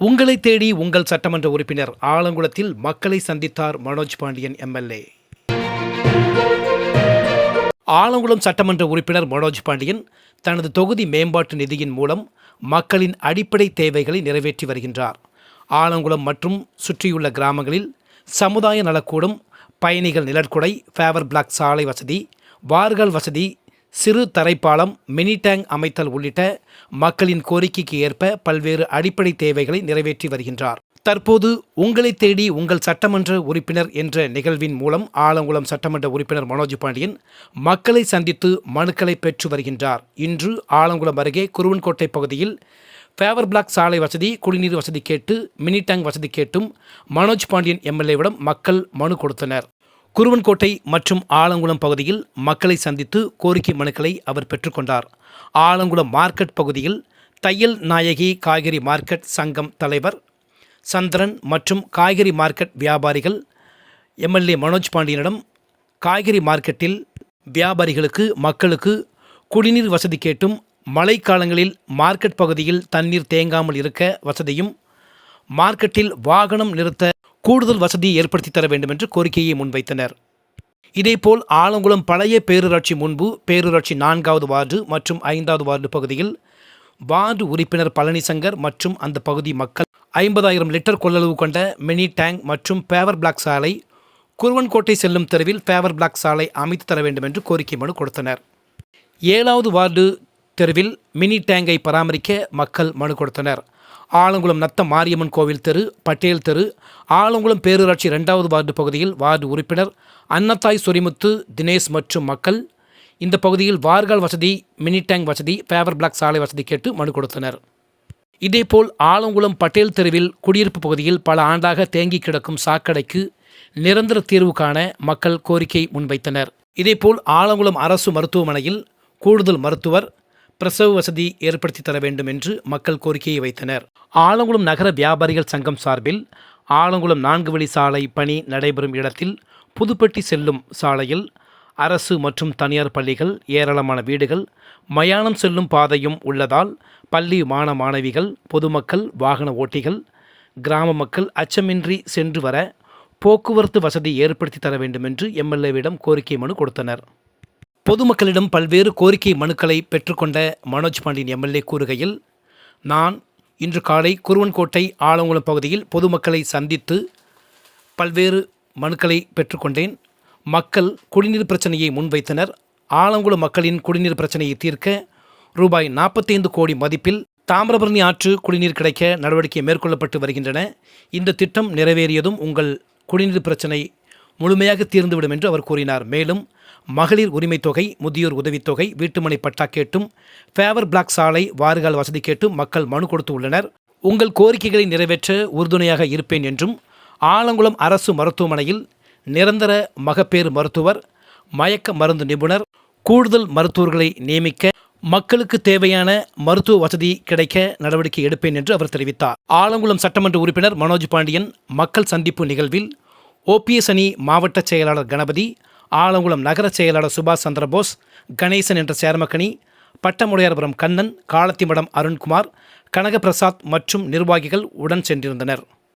உங்களை தேடி உங்கள் சட்டமன்ற உறுப்பினர் ஆலங்குளத்தில் மக்களை சந்தித்தார் மனோஜ் பாண்டியன் எம்எல்ஏ. ஆலங்குளம் சட்டமன்ற உறுப்பினர் மனோஜ் பாண்டியன் தனது தொகுதி மேம்பாட்டு நிதியின் மூலம் மக்களின் அடிப்படை தேவைகளை நிறைவேற்றி வருகின்றார். ஆலங்குளம் மற்றும் சுற்றியுள்ள கிராமங்களில் சமுதாய நலக்கூடம் பயணிகள் நிழற்குடை ஃபேவர் பிளாக் சாலை வசதி வார்கள் வசதி சிறு தரைப்பாலம் மினி டேங்க் அமைத்தல் உள்ளிட்ட மக்களின் கோரிக்கைக்கு ஏற்ப பல்வேறு அடிப்படை தேவைகளை நிறைவேற்றி வருகின்றார். தற்போது உங்களை தேடி உங்கள் சட்டமன்ற உறுப்பினர் என்ற நிகழ்வின் மூலம் ஆலங்குளம் சட்டமன்ற உறுப்பினர் மனோஜ் பாண்டியன் மக்களை சந்தித்து மனுக்களை பெற்று வருகின்றார். இன்று ஆலங்குளம் அருகே குருவன்கோட்டை பகுதியில் ஃபேவர் பிளாக் சாலை வசதி குடிநீர் வசதி கேட்டு மினி டேங்க் வசதி கேட்டும் மனோஜ் பாண்டியன் எம்எல்ஏவிடம் மக்கள் மனு கொடுத்தனர். குருவன்கோட்டை மற்றும் ஆலங்குளம் பகுதியில் மக்களை சந்தித்து கோரிக்கை மனுக்களை அவர் பெற்றுக்கொண்டார். ஆலங்குளம் மார்க்கெட் பகுதியில் தையல் நாயகி காய்கறி மார்க்கெட் சங்கம் தலைவர் சந்திரன் மற்றும் காய்கறி மார்க்கெட் வியாபாரிகள் எம்எல்ஏ மனோஜ் பாண்டியனிடம் காய்கறி மார்க்கெட்டில் வியாபாரிகளுக்கு மக்களுக்கு குடிநீர் வசதி கேட்டும் மழைக்காலங்களில் மார்க்கெட் பகுதியில் தண்ணீர் தேங்காமல் இருக்க வசதியும் மார்க்கெட்டில் வாகனம் நிறுத்த கூடுதல் வசதியை ஏற்படுத்தி தர வேண்டும் என்று கோரிக்கையை முன்வைத்தனர். இதேபோல் ஆலங்குளம் பழைய பேரூராட்சி முன்பு பேரூராட்சி நான்காவது வார்டு மற்றும் ஐந்தாவது வார்டு பகுதியில் வார்டு உறுப்பினர் பழனிசங்கர் மற்றும் அந்த பகுதி மக்கள் ஐம்பதாயிரம் லிட்டர் கொள்ளளவு கொண்ட மினி டேங்க் மற்றும் பேவர் பிளாக் சாலை குருவன்கோட்டை செல்லும் தெருவில் பேவர் பிளாக் சாலை அமைத்து தர வேண்டும் என்று கோரிக்கை மனு கொடுத்தனர். ஏழாவது வார்டு தெருவில் மினி டேங்கை பராமரிக்க மக்கள் மனு கொடுத்தனர். ஆலங்குளம் நத்த மாரியம்மன் கோவில் தெரு பட்டேல் தெரு ஆலங்குளம் பேரூராட்சி இரண்டாவது வார்டு பகுதியில் வார்டு உறுப்பினர் அன்னத்தாய் சொரிமுத்து தினேஷ் மற்றும் மக்கள். இந்த பகுதியில் வார்கால் வசதி மினி டேங்க் வசதி ஃபேவர் பிளாக் சாலை வசதி கேட்டு மனு கொடுத்தனர். இதேபோல் ஆலங்குளம் பட்டேல் தெருவில் குடியிருப்பு பகுதியில் பல ஆண்டாக தேங்கி கிடக்கும் சாக்கடைக்கு நிரந்தர தீர்வு காண மக்கள் கோரிக்கை முன்வைத்தனர். இதேபோல் ஆலங்குளம் அரசு மருத்துவமனையில் கூடுதல் மருத்துவர் பிரசவ வசதி ஏற்படுத்தி தர வேண்டும் என்று மக்கள் கோரிக்கையை வைத்தனர். ஆலங்குளம் நகர வியாபாரிகள் சங்கம் சார்பில் ஆலங்குளம் நான்கு வழி சாலை பணி நடைபெறும் இடத்தில் புதுப்பட்டி செல்லும் சாலையில் அரசு மற்றும் தனியார் பள்ளிகள் ஏராளமான வீடுகள் மயானம் செல்லும் பாதையும் உள்ளதால் பள்ளி மாண மாணவிகள் பொதுமக்கள் வாகன ஓட்டிகள் கிராம மக்கள் அச்சமின்றி சென்று வர போக்குவரத்து வசதி ஏற்படுத்தி தர வேண்டும் என்று எம்எல்ஏவிடம் கோரிக்கை மனு கொடுத்தனர். பொதுமக்களிடம் பல்வேறு கோரிக்கை மனுக்களை பெற்றுக்கொண்ட மனோஜ் பாண்டியன் எம்எல்ஏ கூறுகையில் நான் இன்று காலை குருவன்கோட்டை ஆலங்குளம் பகுதியில் பொதுமக்களை சந்தித்து பல்வேறு மனுக்களை பெற்றுக்கொண்டேன். மக்கள் குடிநீர் பிரச்சனையை முன்வைத்தனர். ஆலங்குளம் மக்களின் குடிநீர் பிரச்சனையை தீர்க்க ரூபாய் நாற்பத்தைந்து கோடி மதிப்பில் தாமிரபரணி ஆற்று குடிநீர் கிடைக்க நடவடிக்கை மேற்கொள்ளப்பட்டு வருகின்றன. இந்த திட்டம் நிறைவேறியதும் உங்கள் குடிநீர் பிரச்சனை முழுமையாக தீர்ந்துவிடும் என்று அவர் கூறினார். மேலும் மகளிர் உரிமைத் தொகை முதியோர் உதவித்தொகை வீட்டுமனை பட்டா கேட்டும் ஃபேவர் பிளாக் சாலை வாறுகால் வசதி கேட்டும் மக்கள் மனு கொடுத்து உள்ளனர். உங்கள் கோரிக்கைகளை நிறைவேற்ற உறுதுணையாக இருப்பேன் என்றும் ஆலங்குளம் அரசு மருத்துவமனையில் நிரந்தர மகப்பேறு மருத்துவர் மயக்க மருந்து நிபுணர் கூடுதல் மருத்துவர்களை நியமிக்க மக்களுக்கு தேவையான மருத்துவ வசதி கிடைக்க நடவடிக்கை எடுப்பேன் என்று அவர் தெரிவித்தார். ஆலங்குளம் சட்டமன்ற உறுப்பினர் மனோஜ் பாண்டியன் மக்கள் சந்திப்பு நிகழ்வில் ஓபிஎஸ் அணி மாவட்ட செயலாளர் கணபதி ஆலங்குளம் நகர செயலாளர் சுபாஷ் சந்திரபோஸ் கணேசன் என்ற சேர்மக்கணி பட்டமுடையார்புரம் கண்ணன் காலத்திமடம் அருண்குமார் கனகபிரசாத் மற்றும் நிர்வாகிகள் உடன் சென்றிருந்தனர்.